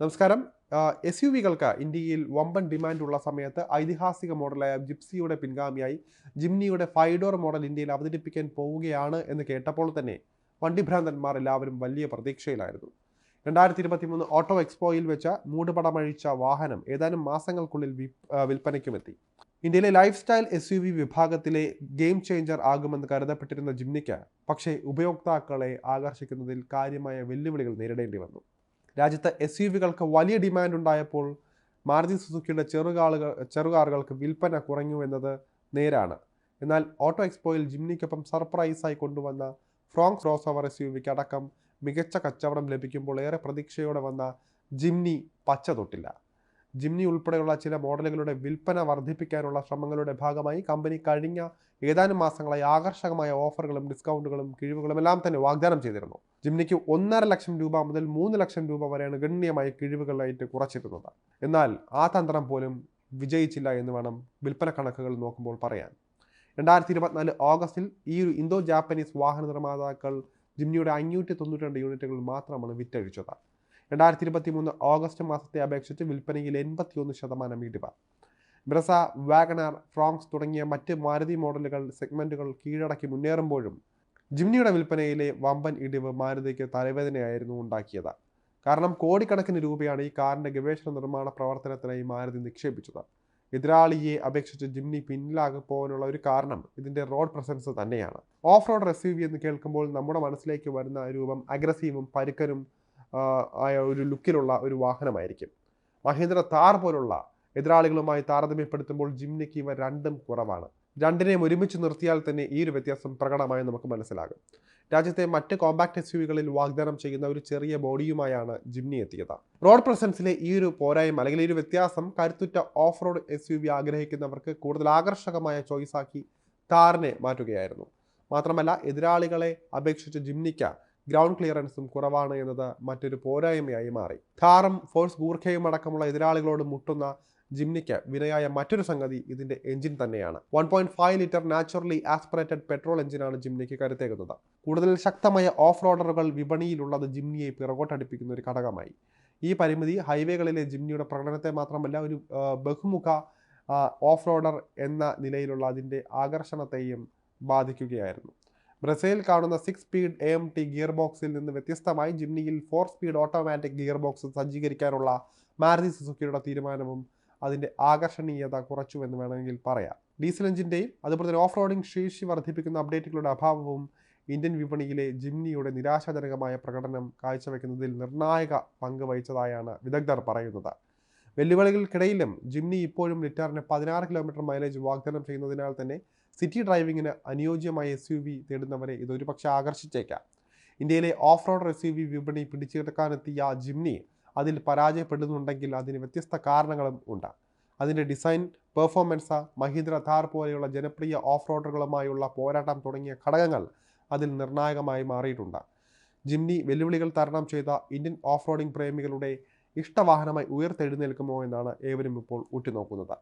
നമസ്കാരം. S U വികൾക്ക് ഇന്ത്യയിൽ വമ്പൻ ഡിമാൻഡ് ഉള്ള സമയത്ത് ഐതിഹാസിക മോഡലായ ജിപ്സിയുടെ പിൻഗാമിയായി ജിംനിയുടെ ഫൈഡോർ മോഡൽ ഇന്ത്യയിൽ അവതരിപ്പിക്കാൻ പോവുകയാണ് എന്ന് കേട്ടപ്പോൾ തന്നെ വണ്ടിഭ്രാന്തന്മാർ എല്ലാവരും വലിയ പ്രതീക്ഷയിലായിരുന്നു. രണ്ടായിരത്തി ഇരുപത്തി മൂന്ന് ഓട്ടോ എക്സ്പോയിൽ വെച്ച മൂടുപടമഴിച്ച വാഹനം ഏതാനും മാസങ്ങൾക്കുള്ളിൽ വിൽപ്പനയ്ക്കുമെത്തി. ഇന്ത്യയിലെ lifestyle S U V വിഭാഗത്തിലെ ഗെയിം ചേഞ്ചർ ആകുമെന്ന് കരുതപ്പെട്ടിരുന്ന ജിംനിക്ക് പക്ഷേ ഉപയോക്താക്കളെ ആകർഷിക്കുന്നതിൽ കാര്യമായ വെല്ലുവിളികൾ നേരിടേണ്ടി വന്നു. രാജ്യത്ത് എസ് യു വികൾക്ക് വലിയ ഡിമാൻഡ് ഉണ്ടായപ്പോൾ മാരുതി സുസുക്കിയുടെ ചെറുകാളുകൾ ചെറുകാറുകൾക്ക് വിൽപ്പന കുറഞ്ഞു എന്നത് നേരാണ്. എന്നാൽ ഓട്ടോ എക്സ്പോയിൽ ജിംനിക്കൊപ്പം സർപ്രൈസായി കൊണ്ടുവന്ന Fronx crossover S U വിക്ക് അടക്കം മികച്ച കച്ചവടം ലഭിക്കുമ്പോൾ ഏറെ പ്രതീക്ഷയോടെ വന്ന ജിംനി പച്ച തൊട്ടില്ല ജിംനി ഉൾപ്പെടെയുള്ള ചില മോഡലുകളുടെ വിൽപ്പന വർദ്ധിപ്പിക്കാനുള്ള ശ്രമങ്ങളുടെ ഭാഗമായി കമ്പനി കഴിഞ്ഞ ഏതാനും മാസങ്ങളായി ആകർഷകമായ ഓഫറുകളും ഡിസ്കൗണ്ടുകളും കിഴിവുകളും എല്ലാം തന്നെ വാഗ്ദാനം ചെയ്തിരുന്നു. ജിംനിക്ക് ഒന്നര ലക്ഷം രൂപ മുതൽ മൂന്ന് ലക്ഷം രൂപ വരെയാണ് ഗണ്യമായ കിഴിവുകളായിട്ട് കുറച്ചിരുന്നത്. എന്നാൽ ആ തന്ത്രം പോലും വിജയിച്ചില്ല എന്ന് വേണം വിൽപ്പന കണക്കുകൾ നോക്കുമ്പോൾ പറയാൻ. രണ്ടായിരത്തി ഇരുപത്തിനാല് ഓഗസ്റ്റിൽ ഈ ഒരു ഇന്തോ ജാപ്പനീസ് വാഹന നിർമ്മാതാക്കൾ ജിംനിയുടെ അഞ്ഞൂറ്റി തൊണ്ണൂറ്റി രണ്ട് യൂണിറ്റുകൾ മാത്രമാണ് വിറ്റഴിച്ചത്. രണ്ടായിരത്തി ഇരുപത്തി മൂന്ന് ഓഗസ്റ്റ് മാസത്തെ അപേക്ഷിച്ച് വിൽപ്പനയിൽ എൺപത്തിയൊന്ന് ശതമാനം ഇടിവ്. ബ്രസ വാഗണാർ ഫ്രോങ്സ് തുടങ്ങിയ മറ്റ് മാരുതി മോഡലുകൾ സെഗ്മെന്റുകൾ കീഴടക്കി മുന്നേറുമ്പോഴും ജിംനിയുടെ വിൽപ്പനയിലെ വമ്പൻ ഇടിവ് മാരുതിക്ക് തലവേദനയായിരുന്നു ഉണ്ടാക്കിയത്. കാരണം കോടിക്കണക്കിന് രൂപയാണ് ഈ കാറിന്റെ ഗവേഷണ നിർമ്മാണ പ്രവർത്തനത്തിനായി മാരുതി നിക്ഷേപിച്ചത്. എതിരാളിയെ അപേക്ഷിച്ച് ജിംനി പിന്നിലാകെ പോകാനുള്ള ഒരു കാരണം ഇതിന്റെ റോഡ് പ്രസൻസ് തന്നെയാണ്. ഓഫ് റോഡ് റെസീവ് എന്ന് കേൾക്കുമ്പോൾ നമ്മുടെ മനസ്സിലേക്ക് വരുന്ന രൂപം അഗ്രസീവും പരുക്കനും ആയ ഒരു ലുക്കിലുള്ള ഒരു വാഹനമായിരിക്കും. മഹീന്ദ്ര താർ പോലുള്ള എതിരാളികളുമായി താരതമ്യപ്പെടുത്തുമ്പോൾ ജിംനിക്ക് ഇവ രണ്ടും കുറവാണ്. രണ്ടിനെയും ഒരുമിച്ച് നിർത്തിയാൽ തന്നെ ഈ ഒരു വ്യത്യാസം പ്രകടമായി നമുക്ക് മനസ്സിലാകും. രാജ്യത്തെ മറ്റ് കോമ്പാക്ട് എസ് യുവികളിൽ വാഗ്ദാനം ചെയ്യുന്ന ഒരു ചെറിയ ബോഡിയുമായാണ് ജിംനി എത്തിയത്. റോഡ് പ്രസൻസിലെ ഈ ഒരു പോരായ്മ അല്ലെങ്കിൽ ഈ ഒരു വ്യത്യാസം കരുത്തുറ്റ off road S U V ആഗ്രഹിക്കുന്നവർക്ക് കൂടുതൽ ആകർഷകമായ ചോയ്സാക്കി താറിനെ മാറ്റുകയായിരുന്നു. മാത്രമല്ല എതിരാളികളെ അപേക്ഷിച്ച് ജിംനിക്ക ഗ്രൗണ്ട് ക്ലിയറൻസും കുറവാണ് എന്നത് മറ്റൊരു പോരായ്മയായി മാറി. ഥാറും ഫോഴ്സ് ഗൂർഖയും അടക്കമുള്ള എതിരാളികളോട് മുട്ടുന്ന ജിംനിക്ക് വിനയായ മറ്റൊരു സംഗതി ഇതിന്റെ എഞ്ചിൻ തന്നെയാണ്. One point five litre naturally aspirated petrol എഞ്ചിനാണ് ജിംനിക്ക് കരുത്തേക്കുന്നത് കൂടുതൽ ശക്തമായ ഓഫ് റോഡറുകൾ വിപണിയിലുള്ളത് ജിംനിയെ പിറകോട്ടടിപ്പിക്കുന്ന ഒരു ഘടകമായി. ഈ പരിമിതി ഹൈവേകളിലെ ജിംനിയുടെ പ്രകടനത്തെ മാത്രമല്ല ഒരു ബഹുമുഖ ഓഫ് റോഡർ എന്ന നിലയിലുള്ള അതിന്റെ ആകർഷണത്തെയും ബാധിക്കുകയായിരുന്നു. ബ്രസീൽ കാണുന്ന six speed A M T gear ബോക്സിൽ നിന്ന് വ്യത്യസ്തമായി ജിംനിയിൽ four speed automatic gear box സജ്ജീകരിക്കാനുള്ള Maruti സുസുക്കിയുടെ തീരുമാനവും അതിന്റെ ആകർഷണീയത കുറച്ചുവെന്ന് വേണമെങ്കിൽ പറയാം. ഡീസൽ എഞ്ചിന്റെയും അതുപോലെ തന്നെ ഓഫ് റോഡിംഗ് ശേഷി വർദ്ധിപ്പിക്കുന്ന അപ്ഡേറ്റുകളുടെ അഭാവവും ഇന്ത്യൻ വിപണിയിലെ ജിംനിയുടെ നിരാശാജനകമായ പ്രകടനം കാഴ്ചവെക്കുന്നതിൽ നിർണായക പങ്ക് വഹിച്ചതായാണ് വിദഗ്ധർ പറയുന്നത്. വെല്ലുവിളികൾക്കിടയിലും ജിംനി ഇപ്പോഴും ലിറ്ററിന് പതിനാറ് കിലോമീറ്റർ മൈലേജ് വാഗ്ദാനം ചെയ്യുന്നതിനാൽ തന്നെ സിറ്റി ഡ്രൈവിങ്ങിന് അനുയോജ്യമായ എസ് യു വി തേടുന്നവരെ ഇതൊരു പക്ഷേ ആകർഷിച്ചേക്കാം. ഇന്ത്യയിലെ off road S U V വിപണി പിടിച്ചെടുക്കാനെത്തിയ ജിംനി അതിൽ പരാജയപ്പെടുന്നുണ്ടെങ്കിൽ അതിന് വ്യത്യസ്ത കാരണങ്ങളും ഉണ്ട്. അതിന്റെ ഡിസൈൻ പെർഫോമൻസ് മഹീന്ദ്ര ഥാർ പോലെയുള്ള ജനപ്രിയ ഓഫ് റോഡറുകളുമായുള്ള പോരാട്ടം തുടങ്ങിയ ഘടകങ്ങൾ അതിൽ നിർണായകമായി മാറിയിട്ടുണ്ട്. ജിംനി വെല്ലുവിളികൾ തരണം ചെയ്ത ഇന്ത്യൻ ഓഫ് റോഡിംഗ് പ്രേമികളുടെ ഇഷ്ടവാഹനമായി ഉയർത്തെഴുന്നേൽക്കുമോ എന്നാണ് ഏവരും ഇപ്പോൾ ഉറ്റുനോക്കുന്നത്